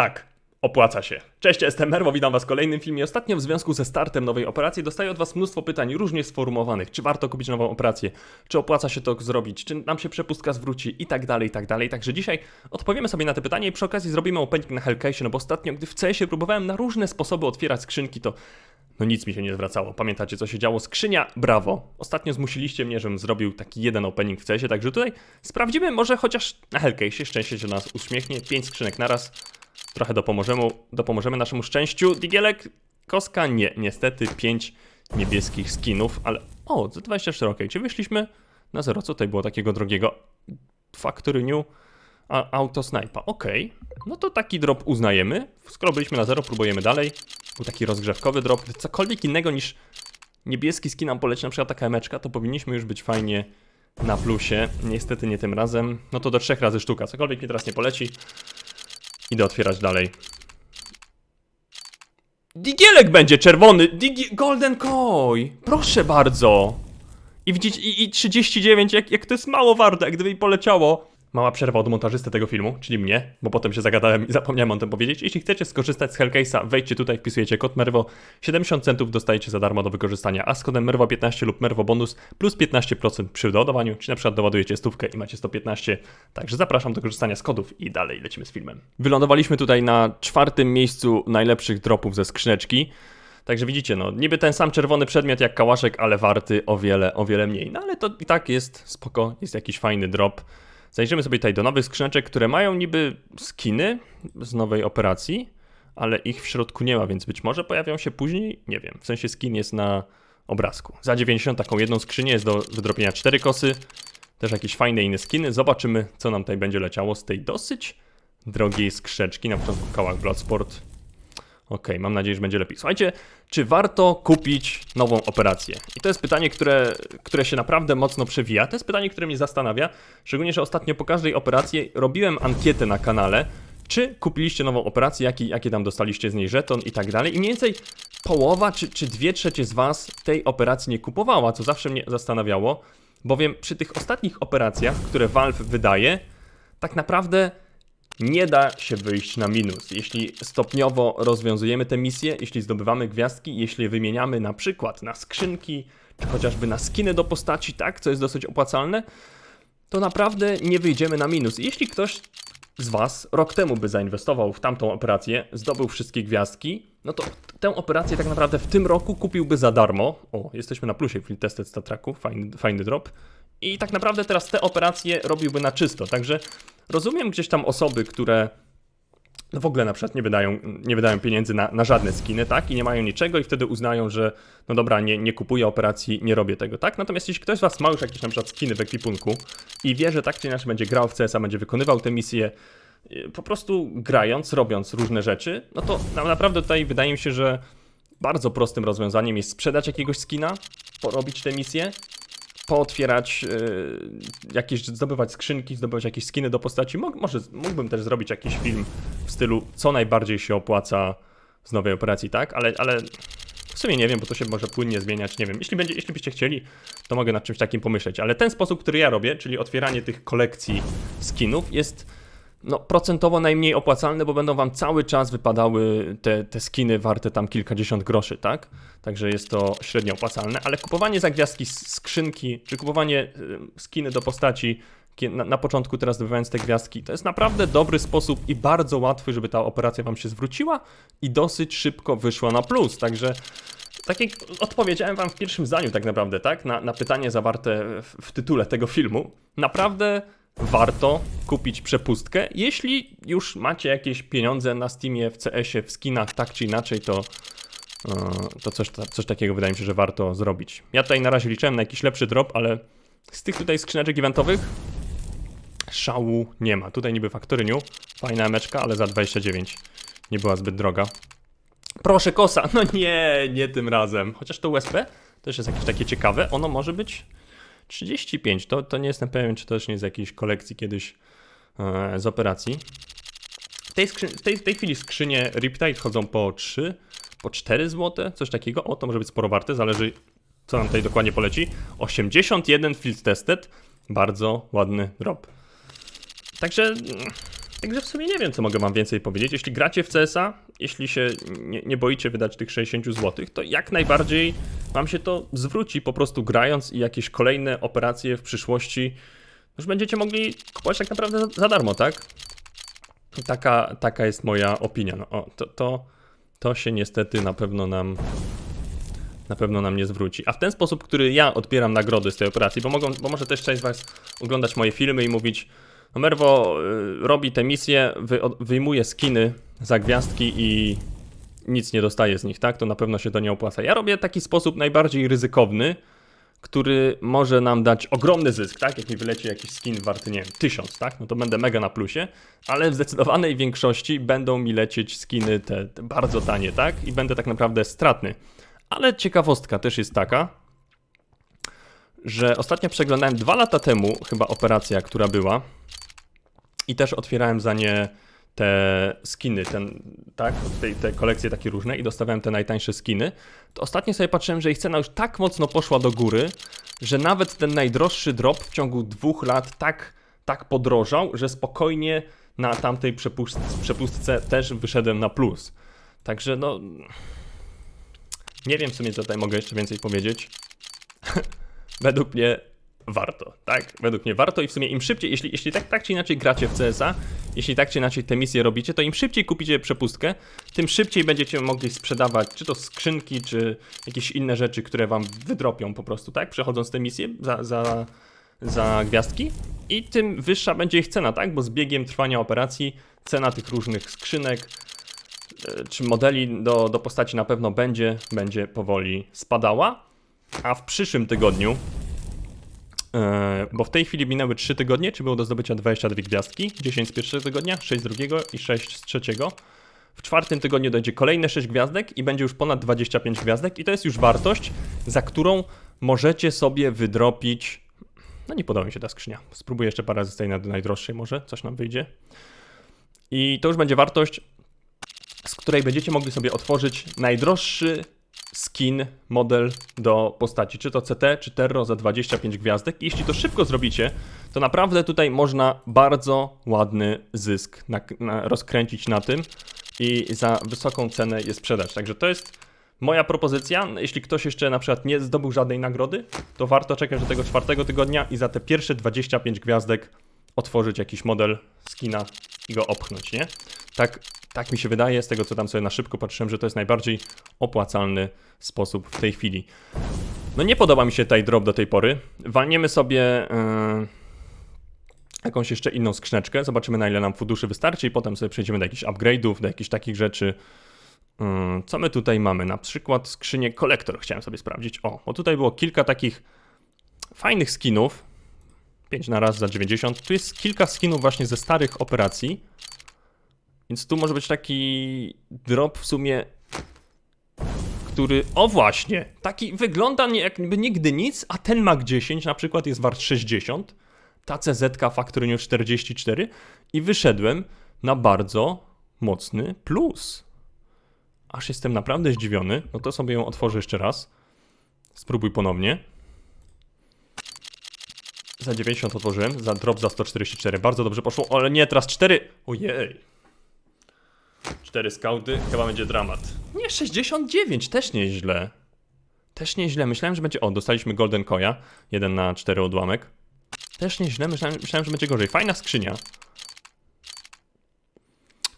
Tak, opłaca się. Cześć, jestem Merwo, witam was w kolejnym filmie. Ostatnio w związku ze startem nowej operacji dostaję od was mnóstwo pytań różnie sformułowanych. Czy warto kupić nową operację? Czy opłaca się to zrobić? Czy nam się przepustka zwróci? I tak dalej, i tak dalej. Także dzisiaj odpowiemy sobie na te pytania i przy okazji zrobimy opening na Hellcase, no bo ostatnio, gdy w CS-ie próbowałem na różne sposoby otwierać skrzynki, to no nic mi się nie zwracało. Pamiętacie, co się działo? Skrzynia, brawo. Ostatnio zmusiliście mnie, żebym zrobił taki jeden opening w CS-ie, także tutaj sprawdzimy może chociaż na Hellcase szczęście się nas uśmiechnie. Pięć skrzynek naraz. Trochę dopomożemy, dopomożemy naszemu szczęściu. Digielek, koska, nie. Niestety pięć niebieskich skinów, ale... O, za 24, ok. Czy wyszliśmy na zero? Co tutaj było takiego drogiego? Factory New a, Auto Snipa. Ok. No to taki drop uznajemy. Skoro byliśmy na zero, próbujemy dalej. Był taki rozgrzewkowy drop. Cokolwiek innego niż niebieski skin nam poleci, na przykład taka emeczka, to powinniśmy już być fajnie na plusie. Niestety nie tym razem. No to do trzech razy sztuka. Cokolwiek mi teraz nie poleci. Idę otwierać dalej. Digielek będzie czerwony! Digi Golden Koi! Proszę bardzo! I widzicie, i, i 39, jak, jak to jest mało warte, jak gdyby poleciało. Mała przerwa od montażysty tego filmu, czyli mnie, bo potem się zagadałem i zapomniałem o tym powiedzieć. Jeśli chcecie skorzystać z Hellcase'a, wejdźcie tutaj, wpisujecie kod MERWO. 70 centów dostajecie za darmo do wykorzystania, a z kodem MERWO15 lub MERWO bonus plus 15% przy doładowaniu, czy na przykład doładujecie stówkę i macie 115. Także zapraszam do korzystania z kodów i dalej lecimy z filmem. Wylądowaliśmy tutaj na czwartym miejscu najlepszych dropów ze skrzyneczki. Także widzicie, no niby ten sam czerwony przedmiot jak kałaszek, ale warty o wiele, o wiele mniej. No ale to i tak jest spoko, jest jakiś fajny drop. Zajrzymy sobie tutaj do nowych skrzyneczek, które mają niby skiny z nowej operacji, ale ich w środku nie ma, więc być może pojawią się później, nie wiem. W sensie skin jest na obrazku. Za 90 taką jedną skrzynię jest do wydropienia 4 kosy, też jakieś fajne inne skiny. Zobaczymy, co nam tutaj będzie leciało z tej dosyć drogiej skrzeczki. Na początku kałach Bloodsport. Okej, mam nadzieję, że będzie lepiej. Słuchajcie, czy warto kupić nową operację? I to jest pytanie, które, które się naprawdę mocno przewija. To jest pytanie, które mnie zastanawia, szczególnie, że ostatnio po każdej operacji robiłem ankietę na kanale, czy kupiliście nową operację, jaki, jakie tam dostaliście z niej żeton i tak dalej. I mniej więcej połowa czy, czy dwie trzecie z Was tej operacji nie kupowała, co zawsze mnie zastanawiało, bowiem przy tych ostatnich operacjach, które Valve wydaje, tak naprawdę nie da się wyjść na minus. Jeśli stopniowo rozwiązujemy te misje, jeśli zdobywamy gwiazdki, jeśli wymieniamy na przykład na skrzynki, czy chociażby na skiny do postaci, tak, co jest dosyć opłacalne, to naprawdę nie wyjdziemy na minus. Jeśli ktoś z Was rok temu by zainwestował w tamtą operację, zdobył wszystkie gwiazdki, no to tę operację tak naprawdę w tym roku kupiłby za darmo. O, jesteśmy na plusie Field Tested Statraku, fajny, fajny drop. I tak naprawdę teraz te operacje robiłby na czysto, także rozumiem gdzieś tam osoby, które no w ogóle na przykład nie wydają, nie wydają pieniędzy na, na żadne skiny, tak? I nie mają niczego i wtedy uznają, że no dobra, nie, nie kupuję operacji, nie robię tego, tak? Natomiast jeśli ktoś z Was ma już jakieś na przykład skiny w ekwipunku i wie, że tak czy inaczej będzie grał w CS-a, będzie wykonywał te misje, yy, po prostu grając, robiąc różne rzeczy, no to na- naprawdę tutaj wydaje mi się, że bardzo prostym rozwiązaniem jest sprzedać jakiegoś skina, porobić te misje, pootwierać yy, jakieś, zdobywać skrzynki, zdobywać jakieś skiny do postaci. Mo może mógłbym też zrobić jakiś film w stylu, co najbardziej się opłaca z nowej operacji, tak? Ale, ale w sumie nie wiem, bo to się może płynnie zmieniać, nie wiem. Jeśli, będzie, jeśli byście chcieli, to mogę nad czymś takim pomyśleć. Ale ten sposób, który ja robię, czyli otwieranie tych kolekcji skinów, jest no, procentowo najmniej opłacalny, bo będą wam cały czas wypadały te, te skiny warte tam kilkadziesiąt groszy, tak? Także jest to średnio opłacalne, ale kupowanie za gwiazdki skrzynki, czy kupowanie y, skiny do postaci na, na początku teraz zdobywając te gwiazdki, to jest naprawdę dobry sposób i bardzo łatwy, żeby ta operacja wam się zwróciła i dosyć szybko wyszła na plus, także tak jak odpowiedziałem wam w pierwszym zdaniu tak naprawdę, tak? Na, na pytanie zawarte w, w tytule tego filmu. Naprawdę warto kupić przepustkę. Jeśli już macie jakieś pieniądze na Steamie, w CS-ie, w skinach, tak czy inaczej, to, e, to coś, coś takiego wydaje mi się, że warto zrobić. Ja tutaj na razie liczyłem na jakiś lepszy drop, ale z tych tutaj skrzyneczek eventowych szału nie ma. Tutaj niby Factory fajna emeczka, ale za 29 nie była zbyt droga. Proszę kosa, no nie, nie tym razem. Chociaż to USB też jest jakieś takie ciekawe. Ono może być 35. To, to nie jestem pewien, czy to też nie z jakiejś kolekcji kiedyś e, z operacji. W tej, w tej, w tej chwili skrzynie Riptide chodzą po 3, po 4 zł, coś takiego. O, to może być sporo warte, zależy co nam tutaj dokładnie poleci. 81 field tested, bardzo ładny drop. Także mm, Także w sumie nie wiem, co mogę wam więcej powiedzieć. Jeśli gracie w CSa, jeśli się nie, nie boicie wydać tych 60 zł, to jak najbardziej wam się to zwróci po prostu grając i jakieś kolejne operacje w przyszłości już będziecie mogli kupować tak naprawdę za, za darmo, tak? Taka, taka jest moja opinia. No, o, to, to, to się niestety na pewno nam na pewno nam nie zwróci. A w ten sposób, który ja odbieram nagrody z tej operacji, bo, mogą, bo może też część z Was oglądać moje filmy i mówić, no Merwo y, robi te misje, wyjmuje skiny za gwiazdki i nic nie dostaje z nich, tak? To na pewno się to nie opłaca. Ja robię taki sposób najbardziej ryzykowny, który może nam dać ogromny zysk, tak? Jak mi wyleci jakiś skin warty, nie wiem, 1000, tak? No to będę mega na plusie, ale w zdecydowanej większości będą mi lecieć skiny te, te bardzo tanie, tak? I będę tak naprawdę stratny. Ale ciekawostka też jest taka, że ostatnio przeglądałem dwa lata temu chyba operacja, która była i też otwierałem za nie te skiny, ten, tak, te, te kolekcje takie różne i dostawałem te najtańsze skiny, to ostatnio sobie patrzyłem, że ich cena już tak mocno poszła do góry, że nawet ten najdroższy drop w ciągu dwóch lat tak, tak podrożał, że spokojnie na tamtej przepust przepustce też wyszedłem na plus. Także no, nie wiem co tutaj mogę jeszcze więcej powiedzieć. Według mnie warto, tak? Według mnie warto i w sumie im szybciej, jeśli, jeśli tak, tak czy inaczej gracie w CSa, jeśli tak czy inaczej te misje robicie, to im szybciej kupicie przepustkę, tym szybciej będziecie mogli sprzedawać czy to skrzynki, czy jakieś inne rzeczy, które wam wydropią po prostu, tak? Przechodząc te misje za, za, za gwiazdki i tym wyższa będzie ich cena, tak? Bo z biegiem trwania operacji cena tych różnych skrzynek, e, czy modeli do, do postaci na pewno będzie, będzie powoli spadała. A w przyszłym tygodniu, e, bo w tej chwili minęły 3 tygodnie, czy było do zdobycia 22 gwiazdki, 10 z pierwszego tygodnia, 6 z drugiego i 6 z trzeciego. W czwartym tygodniu dojdzie kolejne 6 gwiazdek i będzie już ponad 25 gwiazdek i to jest już wartość, za którą możecie sobie wydropić... No nie podoba mi się ta skrzynia. Spróbuję jeszcze parę razy z tej naj- najdroższej może, coś nam wyjdzie. I to już będzie wartość, z której będziecie mogli sobie otworzyć najdroższy skin, model do postaci, czy to CT, czy Terro za 25 gwiazdek. I jeśli to szybko zrobicie, to naprawdę tutaj można bardzo ładny zysk na, na, rozkręcić na tym i za wysoką cenę je sprzedać. Także to jest moja propozycja. Jeśli ktoś jeszcze na przykład nie zdobył żadnej nagrody, to warto czekać do tego czwartego tygodnia i za te pierwsze 25 gwiazdek otworzyć jakiś model skina i go opchnąć, nie? Tak, tak mi się wydaje, z tego co tam sobie na szybko patrzyłem, że to jest najbardziej opłacalny sposób w tej chwili. No nie podoba mi się tutaj drop do tej pory. Walniemy sobie yy, jakąś jeszcze inną skrzyneczkę, zobaczymy na ile nam funduszy wystarczy i potem sobie przejdziemy do jakichś upgrade'ów, do jakichś takich rzeczy. Yy, co my tutaj mamy? Na przykład skrzynię kolektor chciałem sobie sprawdzić. O, bo tutaj było kilka takich fajnych skinów. 5 na raz za 90. Tu jest kilka skinów właśnie ze starych operacji. Więc tu może być taki drop w sumie, który. O właśnie! Taki wygląda jakby nigdy nic, a ten Mac 10 na przykład jest wart 60. Ta CZ Factory New 44 i wyszedłem na bardzo mocny plus. Aż jestem naprawdę zdziwiony. No to sobie ją otworzę jeszcze raz. Spróbuj ponownie. Za 90 otworzyłem, za drop za 144. Bardzo dobrze poszło, ale nie, teraz 4. Ojej. 4 skauty, chyba będzie dramat. Nie, 69, też nieźle. Też nieźle. Myślałem, że będzie. O, dostaliśmy Golden Koya. 1 na 4 odłamek. Też nieźle. Myślałem, myślałem, że będzie gorzej. Fajna skrzynia.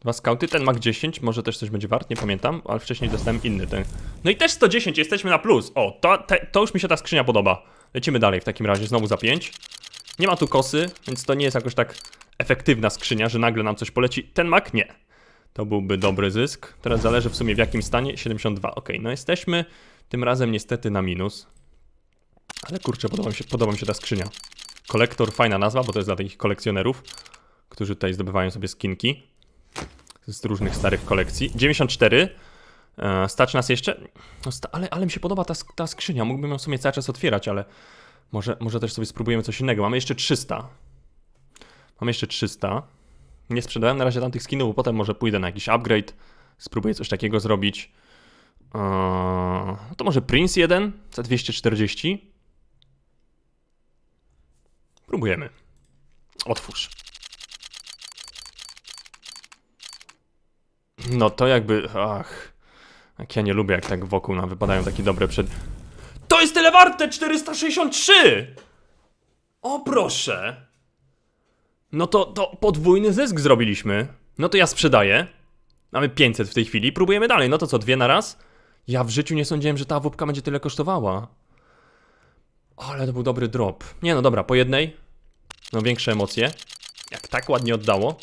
Dwa skauty, ten Mac 10, może też coś będzie wart, nie pamiętam, ale wcześniej dostałem inny ten. No i też 110, jesteśmy na plus. O, to, te, to już mi się ta skrzynia podoba. Lecimy dalej w takim razie, znowu za 5. Nie ma tu kosy, więc to nie jest jakoś tak efektywna skrzynia, że nagle nam coś poleci. Ten Mac nie. To byłby dobry zysk. Teraz zależy w sumie w jakim stanie. 72, ok. No jesteśmy tym razem niestety na minus. Ale kurczę, podoba mi się, podoba mi się ta skrzynia. Kolektor, fajna nazwa, bo to jest dla takich kolekcjonerów, którzy tutaj zdobywają sobie skinki z różnych starych kolekcji. 94. E, stać nas jeszcze. No sta, ale, ale mi się podoba ta, ta skrzynia. Mógłbym ją w sumie cały czas otwierać, ale może, może też sobie spróbujemy coś innego. Mamy jeszcze 300. Mamy jeszcze 300. Nie sprzedałem na razie tamtych skinów, bo potem może pójdę na jakiś upgrade. Spróbuję coś takiego zrobić. Eee, to może Prince 1 za 240. Próbujemy. Otwórz. No to jakby, ach, jak ja nie lubię, jak tak wokół nam wypadają takie dobre przed... To jest tyle warte, 463! O proszę! No to, to podwójny zysk zrobiliśmy. No to ja sprzedaję. Mamy 500 w tej chwili, próbujemy dalej. No to co, dwie na raz? Ja w życiu nie sądziłem, że ta wódka będzie tyle kosztowała. Ale to był dobry drop. Nie no dobra, po jednej. No większe emocje. Jak tak ładnie oddało.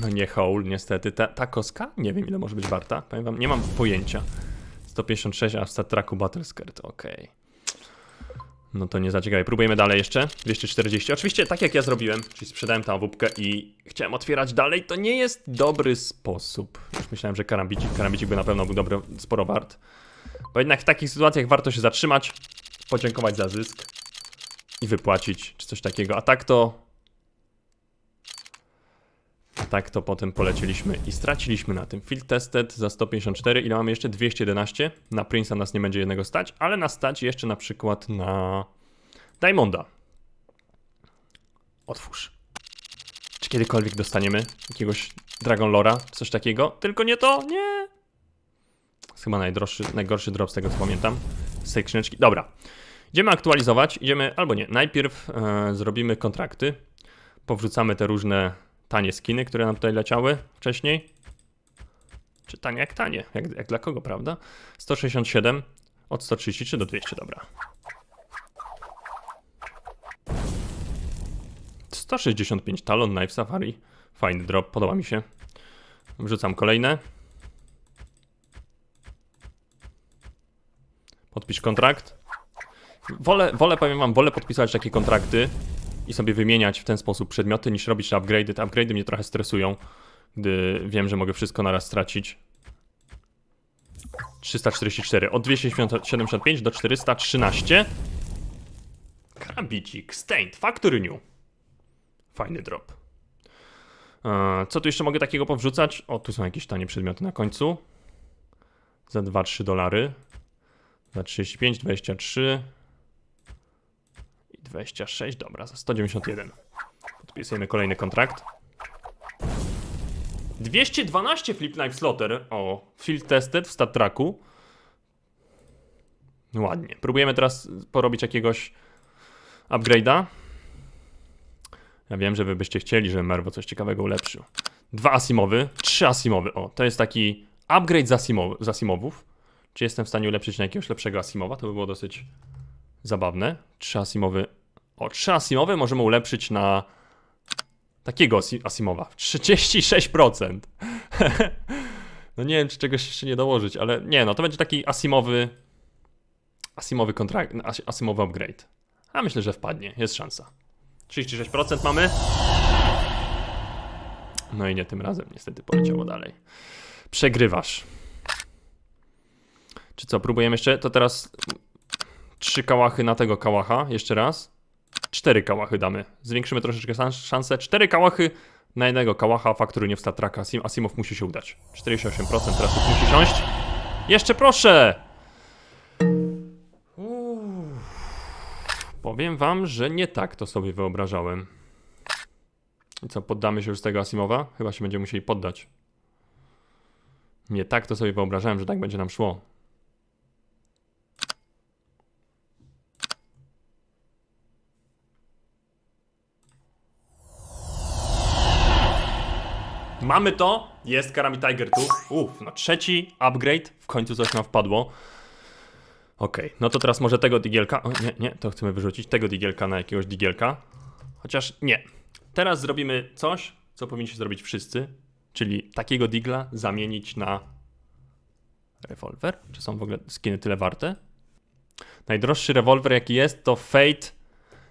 No nie hole, niestety. Ta, ta koska? Nie wiem ile może być warta. Powiem wam, nie mam pojęcia. 156, a w stat tracku Battle Skirt, okej. No to nie zaciekawie. Próbujemy dalej jeszcze. 240. Oczywiście tak jak ja zrobiłem, czyli sprzedałem tę łupkę i chciałem otwierać dalej, to nie jest dobry sposób. Już myślałem, że karambicik, karambicik by na pewno był dobry, sporo wart. Bo jednak w takich sytuacjach warto się zatrzymać, podziękować za zysk i wypłacić, czy coś takiego. A tak to... Tak to potem polecieliśmy i straciliśmy na tym. Field tested za 154. Ile mamy jeszcze? 211. Na Prince'a nas nie będzie jednego stać, ale na stać jeszcze na przykład na Diamonda. Otwórz. Czy kiedykolwiek dostaniemy jakiegoś Dragon Lora, coś takiego? Tylko nie to, nie. Jest chyba najdroższy, najgorszy drop z tego co pamiętam. Z tej. Dobra. Idziemy aktualizować. Idziemy, albo nie. Najpierw e, zrobimy kontrakty. Powrzucamy te różne tanie skiny, które nam tutaj leciały wcześniej. Czy tanie jak tanie? Jak, jak dla kogo, prawda? 167 od 133 do 200, dobra. 165 Talon Knife Safari. Fajny drop, podoba mi się. Wrzucam kolejne. Podpisz kontrakt. Wolę, wolę, powiem wam, wolę podpisać takie kontrakty i sobie wymieniać w ten sposób przedmioty, niż robić te upgrade'y. Te upgrade'y mnie trochę stresują, gdy wiem, że mogę wszystko naraz stracić. 344, od 275 do 413. Karambicik, Stained, Factory New. Fajny drop. Eee, Co tu jeszcze mogę takiego powrzucać? O, tu są jakieś tanie przedmioty na końcu. Za 2-3 dolary. Za 35, 23 i 26, dobra, za 191. Podpisujemy kolejny kontrakt. 212 Flip Knife Slaughter. O, field tested w stat tracku. Ładnie. Próbujemy teraz porobić jakiegoś upgrade'a. Ja wiem, że wy byście chcieli, żeby Merwo coś ciekawego ulepszył. Dwa Asimowy, trzy Asimowy. O, to jest taki upgrade z, Asimow z Asimowów. Czy jestem w stanie ulepszyć na jakiegoś lepszego Asimowa? To by było dosyć zabawne. Trzy Asimowy. O, trzy Asimowy możemy ulepszyć na takiego Asi- Asimowa. 36%. no nie wiem, czy czegoś jeszcze nie dołożyć, ale nie, no to będzie taki Asimowy. Asimowy kontrakt, as- Asimowy upgrade. A myślę, że wpadnie, jest szansa. 36% mamy. No i nie tym razem, niestety poleciało dalej. Przegrywasz. Czy co, próbujemy jeszcze? To teraz trzy kałachy na tego kałacha, jeszcze raz. Cztery kałachy damy. Zwiększymy troszeczkę szans- szansę. Cztery kałachy na jednego kałacha, faktury nie w statraka. Asim Asimow musi się udać. 48% teraz już musi siąść. Jeszcze proszę! Powiem wam, że nie tak to sobie wyobrażałem. I co, poddamy się już z tego Asimowa? Chyba się będziemy musieli poddać. Nie tak to sobie wyobrażałem, że tak będzie nam szło. Mamy to! Jest Karami Tiger tu. Uff, no trzeci upgrade. W końcu coś nam wpadło. Okej, no to teraz może tego digielka. O nie, nie, to chcemy wyrzucić. Tego digielka na jakiegoś digielka. Chociaż nie. Teraz zrobimy coś, co powinniście zrobić wszyscy. Czyli takiego digla zamienić na rewolwer. Czy są w ogóle skiny tyle warte? Najdroższy rewolwer jaki jest to Fate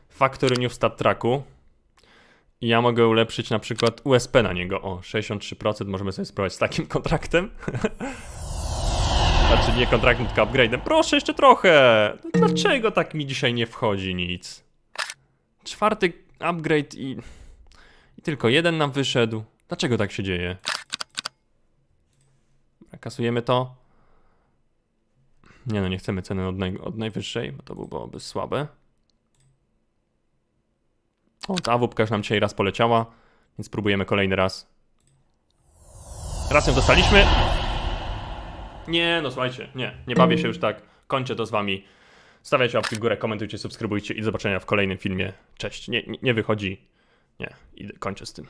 Factory New Stat Tracku. I ja mogę ulepszyć na przykład USP na niego. O, 63% możemy sobie spróbować z takim kontraktem. Znaczy nie kontraktem, tylko upgrade'em. Proszę, jeszcze trochę! No Dlaczego tak mi dzisiaj nie wchodzi nic? Czwarty upgrade i... I tylko jeden nam wyszedł. Dlaczego tak się dzieje? Kasujemy to. Nie no, nie chcemy ceny od, naj... od najwyższej, bo to byłoby słabe. O, ta wupka już nam dzisiaj raz poleciała, więc spróbujemy kolejny raz. Raz ją dostaliśmy. Nie, no słuchajcie, nie, nie bawię się już tak. Kończę to z wami. Stawiajcie łapki w górę, komentujcie, subskrybujcie i do zobaczenia w kolejnym filmie. Cześć. Nie, nie, nie wychodzi. Nie, idę, kończę z tym.